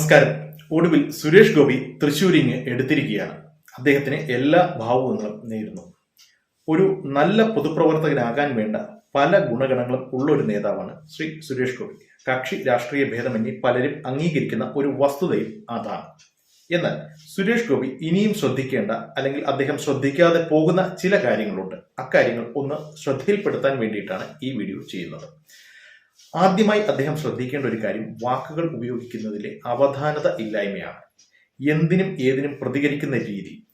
നമസ്കാരം. ഒടുവിൽ സുരേഷ് ഗോപി തൃശൂരിങ് എടുത്തിരിക്കുകയാണ്. അദ്ദേഹത്തിന് എല്ലാ ഭാവങ്ങളും നേരുന്നു. ഒരു നല്ല പൊതുപ്രവർത്തകനാകാൻ വേണ്ട പല ഗുണഗണങ്ങളും ഉള്ള ഒരു നേതാവാണ് ശ്രീ സുരേഷ് ഗോപി. കക്ഷി രാഷ്ട്രീയ ഭേദമന്യേ പലരും അംഗീകരിക്കുന്ന ഒരു വസ്തുതയും അതാണ്. എന്നാൽ സുരേഷ് ഗോപി ഇനിയും ശ്രദ്ധിക്കേണ്ട അല്ലെങ്കിൽ അദ്ദേഹം ശ്രദ്ധിക്കാതെ പോകുന്ന ചില കാര്യങ്ങളുണ്ട്. അക്കാര്യങ്ങൾ ഒന്ന് ശ്രദ്ധയിൽപ്പെടുത്താൻ വേണ്ടിയിട്ടാണ് ഈ വീഡിയോ ചെയ്യുന്നത്. ആദ്യമായി അദ്ദേഹം ശ്രദ്ധിക്കേണ്ട ഒരു കാര്യം വാക്കുകൾ ഉപയോഗിക്കുന്നതിലെ അവധാനത ഇല്ലായ്മയാണ്. എന്തിനും ഏതിനും പ്രതികരിക്കുന്ന രീതി.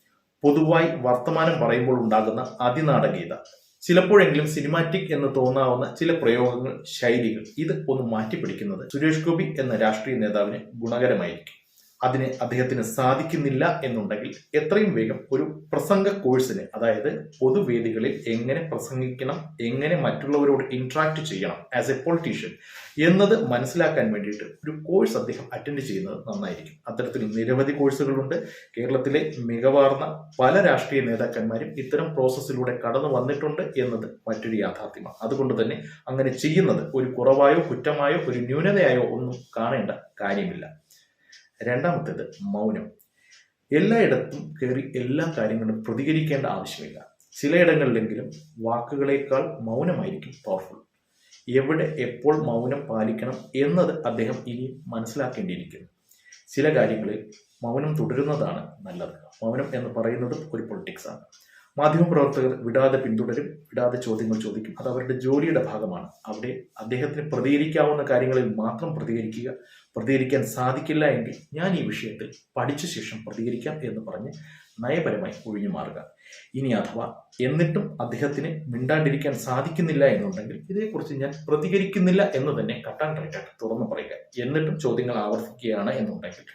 പൊതുവായി വർത്തമാനം പറയുമ്പോൾ ഉണ്ടാകുന്ന അതിനാടകീയത ചിലപ്പോഴെങ്കിലും സിനിമാറ്റിക് എന്ന് തോന്നാവുന്ന ചില പ്രയോഗങ്ങൾ ശൈലികൾ ഇത് ഒന്ന് മാറ്റിപ്പിടിക്കുന്നത് സുരേഷ് ഗോപി എന്ന രാഷ്ട്രീയ നേതാവിന് ഗുണകരമായിരിക്കും. അതിന് അദ്ദേഹത്തിന് സാധിക്കുന്നില്ല എന്നുണ്ടെങ്കിൽ എത്രയും വേഗം ഒരു പ്രസംഗ കോഴ്സിന് അതായത് പൊതുവേദികളിൽ എങ്ങനെ പ്രസംഗിക്കണം എങ്ങനെ മറ്റുള്ളവരോട് ഇൻട്രാക്ട് ചെയ്യണം ആസ് എ പൊളിറ്റീഷ്യൻ എന്നത് മനസ്സിലാക്കാൻ വേണ്ടിയിട്ട് ഒരു കോഴ്സ് അദ്ദേഹം അറ്റൻഡ് ചെയ്യുന്നത് നന്നായിരിക്കും. അത്തരത്തിൽ നിരവധി കോഴ്സുകളുണ്ട് കേരളത്തിലെ മികവാർന്ന പല രാഷ്ട്രീയ നേതാക്കന്മാരും ഇത്തരം പ്രോസസ്സിലൂടെ കടന്നു വന്നിട്ടുണ്ട് എന്നത് മറ്റൊരു യാഥാർത്ഥ്യമാണ്. അതുകൊണ്ട് തന്നെ അങ്ങനെ ചെയ്യുന്നത് ഒരു കുറവായോ കുറ്റമായോ ഒരു ന്യൂനതയായോ ഒന്നും കാണേണ്ട കാര്യമില്ല. രണ്ടാമത്തേത് മൗനം. എല്ലായിടത്തും കയറി എല്ലാ കാര്യങ്ങളും പ്രതികരിക്കേണ്ട ആവശ്യമില്ല. ചിലയിടങ്ങളിലെങ്കിലും വാക്കുകളേക്കാൾ മൗനമായിരിക്കും പവർഫുൾ എവിടെ എപ്പോൾ മൗനം പാലിക്കണം എന്നത് അദ്ദേഹം ഇനി മനസ്സിലാക്കേണ്ടിയിരിക്കുന്നു. ചില കാര്യങ്ങളിൽ മൗനം തുടരുന്നതാണ് നല്ലത്. മൗനം എന്ന് പറയുന്നത് ഒരു പൊളിറ്റിക്സ് ആണ്. മാധ്യമപ്രവർത്തകർ വിടാതെ പിന്തുടരും വിടാതെ ചോദ്യങ്ങൾ ചോദിക്കും. അത് അവരുടെ ജോലിയുടെ ഭാഗമാണ്. അവിടെ അദ്ദേഹത്തിന് പ്രതികരിക്കാവുന്ന കാര്യങ്ങളിൽ മാത്രം പ്രതികരിക്കുക പ്രതികരിക്കാൻ സാധിക്കില്ല എങ്കിൽ ഞാൻ ഈ വിഷയത്തിൽ പഠിച്ച ശേഷം പ്രതികരിക്കാം എന്ന് പറഞ്ഞ് നയപരമായി ഒഴിഞ്ഞു മാറുക. ഇനി അഥവാ എന്നിട്ടും അദ്ദേഹത്തിന് മിണ്ടാണ്ടിരിക്കാൻ സാധിക്കുന്നില്ല എന്നുണ്ടെങ്കിൽ ഇതേക്കുറിച്ച് ഞാൻ പ്രതികരിക്കുന്നില്ല എന്ന് തന്നെ കട്ടാൻ റൈറ്റായിട്ട് തുറന്നു പറയുക. എന്നിട്ടും ചോദ്യങ്ങൾ ആവർത്തിക്കുകയാണ് എന്നുണ്ടെങ്കിൽ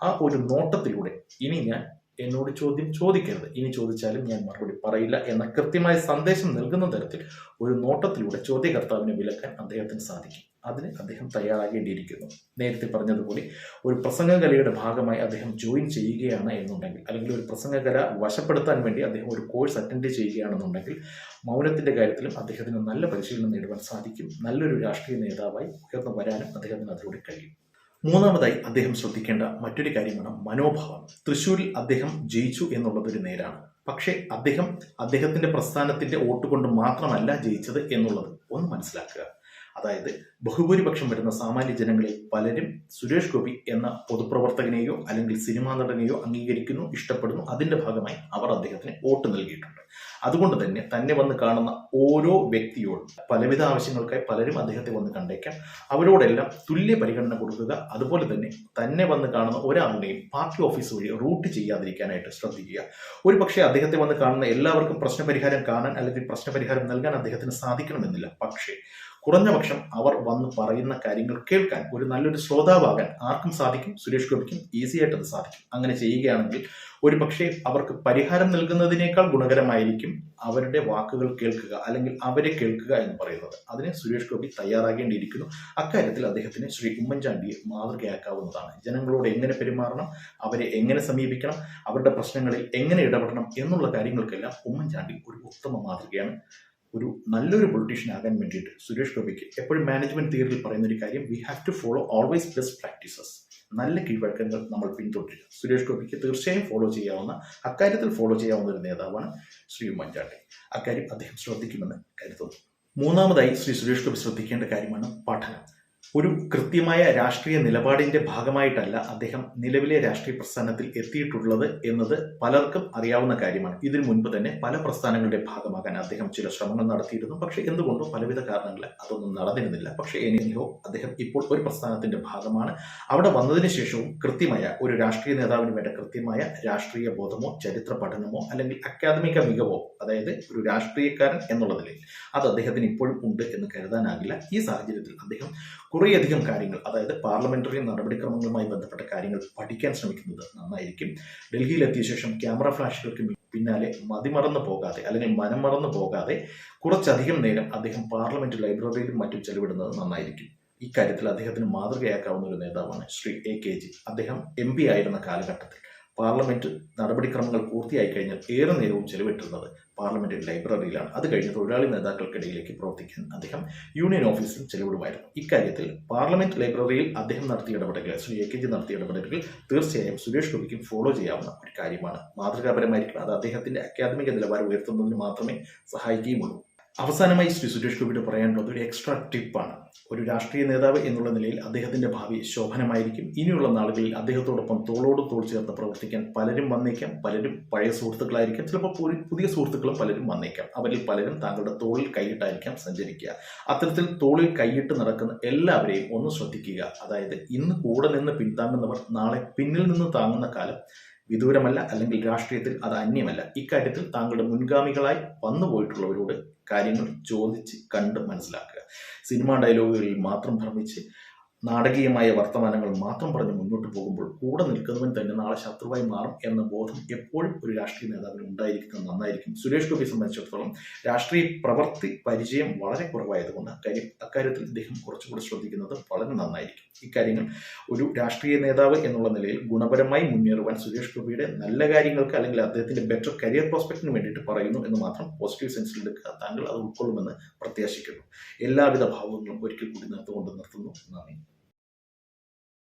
ആ ഒരു നോട്ടത്തിലൂടെ ഇനി ഞാൻ എന്നോട് ചോദ്യം ചോദിക്കരുത്. ഇനി ചോദിച്ചാലും ഞാൻ മറുപടി പറയില്ല എന്ന കൃത്യമായ സന്ദേശം നൽകുന്ന തരത്തിൽ ഒരു നോട്ടത്തിലൂടെ ചോദ്യകർത്താവിനെ വിലക്കാൻ അദ്ദേഹത്തിന് സാധിക്കും. അതിന് അദ്ദേഹം തയ്യാറാകേണ്ടിയിരിക്കുന്നു. നേരത്തെ പറഞ്ഞതുപോലെ ഒരു പ്രസംഗകലയുടെ ഭാഗമായി അദ്ദേഹം ജോയിൻ ചെയ്യുകയാണ് എന്നുണ്ടെങ്കിൽ അല്ലെങ്കിൽ ഒരു പ്രസംഗകല വശപ്പെടുത്താൻ വേണ്ടി അദ്ദേഹം ഒരു കോഴ്സ് അറ്റൻഡ് ചെയ്യുകയാണെന്നുണ്ടെങ്കിൽ മൗനത്തിന്റെ കാര്യത്തിലും അദ്ദേഹത്തിന് നല്ല പരിശീലനം നേടുവാൻ സാധിക്കും. നല്ലൊരു രാഷ്ട്രീയ നേതാവായി ഉയർന്നു വരാനും അദ്ദേഹത്തിന് അതിലൂടെ കഴിയും. മൂന്നാമതായി അദ്ദേഹം ശ്രദ്ധിക്കേണ്ട മറ്റൊരു കാര്യമാണ് മനോഭാവം. തൃശ്ശൂരിൽ അദ്ദേഹം ജയിച്ചു എന്നുള്ളത് ഒരു നേരാണ്. പക്ഷേ അദ്ദേഹം അദ്ദേഹത്തിന്റെ പ്രസ്ഥാനത്തിന്റെ വോട്ട് കൊണ്ട് മാത്രമല്ല ജയിച്ചത് എന്നുള്ളത് ഒന്ന് മനസ്സിലാക്കുക. അതായത് ബഹുഭൂരിപക്ഷം വരുന്ന സാമാന്യ ജനങ്ങളിൽ പലരും സുരേഷ് ഗോപി എന്ന പൊതുപ്രവർത്തകനെയോ അല്ലെങ്കിൽ സിനിമാ നടനെയോ അംഗീകരിക്കുന്നു ഇഷ്ടപ്പെടുന്നു. അതിന്റെ ഭാഗമായി അവർ അദ്ദേഹത്തിന് വോട്ട് നൽകിയിട്ടുണ്ട്. അതുകൊണ്ട് തന്നെ തന്നെ വന്ന് കാണുന്ന ഓരോ വ്യക്തിയോടും പലവിധ ആവശ്യങ്ങൾക്കായി പലരും അദ്ദേഹത്തെ വന്ന് കണ്ടേക്കാം. അവരോടെല്ലാം തുല്യ പരിഗണന കൊടുക്കുക അതുപോലെ തന്നെ തന്നെ വന്ന് കാണുന്ന ഒരാളുടെയും പാർട്ടി ഓഫീസ് വഴി റൂട്ട് ചെയ്യാതിരിക്കാനായിട്ട് ശ്രദ്ധിക്കുക. ഒരു പക്ഷേ അദ്ദേഹത്തെ വന്ന് കാണുന്ന എല്ലാവർക്കും പ്രശ്നപരിഹാരം കാണാൻ അല്ലെങ്കിൽ പ്രശ്നപരിഹാരം നൽകാൻ അദ്ദേഹത്തിന് സാധിക്കണമെന്നില്ല. പക്ഷേ കുറഞ്ഞ പക്ഷം അവർ വന്ന് പറയുന്ന കാര്യങ്ങൾ കേൾക്കാൻ ഒരു നല്ലൊരു ശ്രോതാവാകാൻ ആർക്കും സാധിക്കും സുരേഷ് ഗോപിക്കും ഈസി ആയിട്ട് അത് സാധിക്കും. അങ്ങനെ ചെയ്യുകയാണെങ്കിൽ ഒരു പക്ഷേ അവർക്ക് പരിഹാരം നൽകുന്നതിനേക്കാൾ ഗുണകരമായിരിക്കും അവരുടെ വാക്കുകൾ കേൾക്കുക അല്ലെങ്കിൽ അവരെ കേൾക്കുക എന്ന് പറയുന്നത്. അതിന് സുരേഷ് ഗോപി തയ്യാറാകേണ്ടിയിരിക്കുന്നു. അക്കാര്യത്തിൽ അദ്ദേഹത്തിന് ശ്രീ ഉമ്മൻചാണ്ടിയെ മാതൃകയാക്കാവുന്നതാണ്. ജനങ്ങളോട് എങ്ങനെ പെരുമാറണം അവരെ എങ്ങനെ സമീപിക്കണം അവരുടെ പ്രശ്നങ്ങളിൽ എങ്ങനെ ഇടപെടണം എന്നുള്ള കാര്യങ്ങൾക്കെല്ലാം ഉമ്മൻചാണ്ടി ഒരു ഉത്തമ മാതൃകയാണ്. ഒരു നല്ലൊരു പൊളിറ്റീഷ്യൻ ആകാൻ വേണ്ടിയിട്ട് സുരേഷ് ഗോപിക്ക് എപ്പോഴും മാനേജ്മെന്റ് തിയറിയിൽ പറയുന്ന ഒരു കാര്യം we have to follow always best practices നല്ല കീഴ്വഴക്കങ്ങൾ നമ്മൾ പിന്തുടരുക. സുരേഷ് ഗോപിക്ക് തീർച്ചയായും ഫോളോ ചെയ്യാവുന്ന അക്കാര്യത്തിൽ ഫോളോ ചെയ്യാവുന്ന ഒരു നേതാവാണ് ശ്രീ ഉമ്മൻചാണ്ടി. അക്കാര്യം അദ്ദേഹം ശ്രദ്ധിക്കുമെന്ന് കരുതുന്നു. മൂന്നാമതായി ശ്രീ സുരേഷ് ഗോപി ശ്രദ്ധിക്കേണ്ട കാര്യമാണ് പഠനം. ഒരു കൃത്യമായ രാഷ്ട്രീയ നിലപാടിന്റെ ഭാഗമായിട്ടല്ല അദ്ദേഹം നിലവിലെ രാഷ്ട്രീയ പ്രസ്ഥാനത്തിൽ എത്തിയിട്ടുള്ളത് എന്നത് പലർക്കും അറിയാവുന്ന കാര്യമാണ്. ഇതിനു മുൻപ് തന്നെ പല പ്രസ്ഥാനങ്ങളുടെ ഭാഗമാകാൻ അദ്ദേഹം ചില ശ്രമങ്ങൾ നടത്തിയിരുന്നു. പക്ഷേ എന്തുകൊണ്ടോ പലവിധ കാരണങ്ങൾ അതൊന്നും നടന്നിരുന്നില്ല. പക്ഷേ എനിഹോ അദ്ദേഹം ഇപ്പോൾ ഒരു പ്രസ്ഥാനത്തിന്റെ ഭാഗമാണ്. അവിടെ വന്നതിന് ശേഷവും കൃത്യമായ ഒരു രാഷ്ട്രീയ നേതാവിന് വേണ്ട കൃത്യമായ രാഷ്ട്രീയ ബോധമോ ചരിത്ര പഠനമോ അല്ലെങ്കിൽ അക്കാദമിക മികവോ അതായത് ഒരു രാഷ്ട്രീയക്കാരൻ എന്നുള്ള നിലയിൽ അത് അദ്ദേഹത്തിന് ഇപ്പോഴും ഉണ്ട് എന്ന് കരുതാനാകില്ല. ഈ സാഹചര്യത്തിൽ അദ്ദേഹം കുറേയധികം കാര്യങ്ങൾ അതായത് പാർലമെന്ററി നടപടിക്രമങ്ങളുമായി ബന്ധപ്പെട്ട കാര്യങ്ങൾ പഠിക്കാൻ ശ്രമിക്കുന്നത് നന്നായിരിക്കും. ഡൽഹിയിലെത്തിയ ശേഷം ക്യാമറ ഫ്ലാഷുകൾക്ക് പിന്നാലെ മതിമറന്നു പോകാതെ അല്ലെങ്കിൽ മനം മറന്നു പോകാതെ കുറച്ചധികം നേരം അദ്ദേഹം പാർലമെന്റ് ലൈബ്രറിയിലും മറ്റും ചെലവിടുന്നത് നന്നായിരിക്കും. ഇക്കാര്യത്തിൽ അദ്ദേഹത്തിന് മാതൃകയാക്കാവുന്ന ഒരു നേതാവാണ് ശ്രീ എ കെ ജി. അദ്ദേഹം എം പി ആയിരുന്ന കാലഘട്ടത്തിൽ പാർലമെന്റ് നടപടിക്രമങ്ങൾ പൂർത്തിയായി കഴിഞ്ഞാൽ ഏറെ നേരവും ചെലവിട്ടിരുന്നത് പാർലമെന്റ് ലൈബ്രറിയിലാണ്. അത് കഴിഞ്ഞ് തൊഴിലാളി നേതാക്കൾക്കിടയിലേക്ക് പ്രവർത്തിക്കാൻ അദ്ദേഹം യൂണിയൻ ഓഫീസിൽ ചെലവിടുമായിരുന്നു. ഇക്കാര്യത്തിൽ പാർലമെന്റ് ലൈബ്രറിയിൽ അദ്ദേഹം നടത്തിയ ഇടപെടലുകൾ ശ്രീ എ കെ ജി നടത്തിയ ഇടപെടലുകൾ തീർച്ചയായും സുരേഷ് ഗോപിക്കും ഫോളോ ചെയ്യാവുന്ന ഒരു കാര്യമാണ്. മാതൃകാപരമായിരിക്കും അത് അദ്ദേഹത്തിന്റെ അക്കാദമിക നിലവാരം ഉയർത്തുന്നതിന് മാത്രമേ സഹായിക്കുകയുമുള്ളൂ. അവസാനമായി ശ്രീ സുരേഷ് ഗോപിയുടെ പറയാനുള്ളത് ഒരു എക്സ്ട്രാ ടിപ്പാണ് ഒരു രാഷ്ട്രീയ നേതാവ് എന്നുള്ള നിലയിൽ അദ്ദേഹത്തിന്റെ ഭാവി ശോഭനമായിരിക്കും. ഇനിയുള്ള നാളുകളിൽ അദ്ദേഹത്തോടൊപ്പം തോളോട് തോൾ ചേർന്ന് പ്രവർത്തിക്കാൻ പലരും വന്നേക്കാം. പലരും പഴയ സുഹൃത്തുക്കളായിരിക്കാം. ചിലപ്പോൾ പുതിയ സുഹൃത്തുക്കളും പലരും വന്നേക്കാം. അവരിൽ പലരും താങ്കളുടെ തോളിൽ കൈയിട്ടായിരിക്കാം സഞ്ചരിക്കുക. അത്തരത്തിൽ തോളിൽ കൈയിട്ട് നടക്കുന്ന എല്ലാവരെയും ഒന്ന് ശ്രദ്ധിക്കുക. അതായത് ഇന്ന് കൂടെ നിന്ന് പിന്താങ്ങുന്നവർ നാളെ പിന്നിൽ നിന്ന് താങ്ങുന്ന കാലം വിദൂരമല്ല അല്ലെങ്കിൽ രാഷ്ട്രീയത്തിൽ അത് അന്യമല്ല. ഇക്കാര്യത്തിൽ താങ്കളുടെ മുൻഗാമികളായി വന്നു പോയിട്ടുള്ളവരോട് കാര്യങ്ങൾ ചോദിച്ച് കണ്ട് മനസ്സിലാക്കുക. സിനിമ ഡയലോഗുകളിൽ മാത്രം ഭ്രമിച്ച് നാടകീയമായ വർത്തമാനങ്ങൾ മാത്രം പറഞ്ഞ് മുന്നോട്ട് പോകുമ്പോൾ കൂടെ നിൽക്കുന്നവൻ തന്നെ നാളെ ശത്രുവായി മാറും എന്ന ബോധം എപ്പോഴും ഒരു രാഷ്ട്രീയ നേതാവിന് ഉണ്ടായിരിക്കുന്നത് നന്നായിരിക്കും. സുരേഷ് ഗോപിയെ സംബന്ധിച്ചിടത്തോളം രാഷ്ട്രീയ പ്രവൃത്തി പരിചയം വളരെ കുറവായതുകൊണ്ട് അക്കാര്യം അക്കാര്യത്തിൽ അദ്ദേഹം കുറച്ചുകൂടി ശ്രദ്ധിക്കുന്നത് വളരെ നന്നായിരിക്കും. ഇക്കാര്യങ്ങൾ ഒരു രാഷ്ട്രീയ നേതാവ് എന്നുള്ള നിലയിൽ ഗുണപരമായി മുന്നേറുവാൻ സുരേഷ് ഗോപിയുടെ നല്ല കാര്യങ്ങൾക്ക് അല്ലെങ്കിൽ അദ്ദേഹത്തിന്റെ ബെറ്റർ കരിയർ പ്രോസ്പെക്റ്റിന് വേണ്ടിയിട്ട് പറയുന്നു എന്ന് മാത്രം പോസിറ്റീവ് സെൻസിൽ എടുക്കുക. താങ്കൾ അത് ഉൾക്കൊള്ളുമെന്ന് പ്രത്യാശിക്കുന്നു. എല്ലാവിധ ഭാവങ്ങളും ഒരിക്കൽ കൂടി നിർത്തുകൊണ്ട് നിർത്തുന്നു. നന്ദി.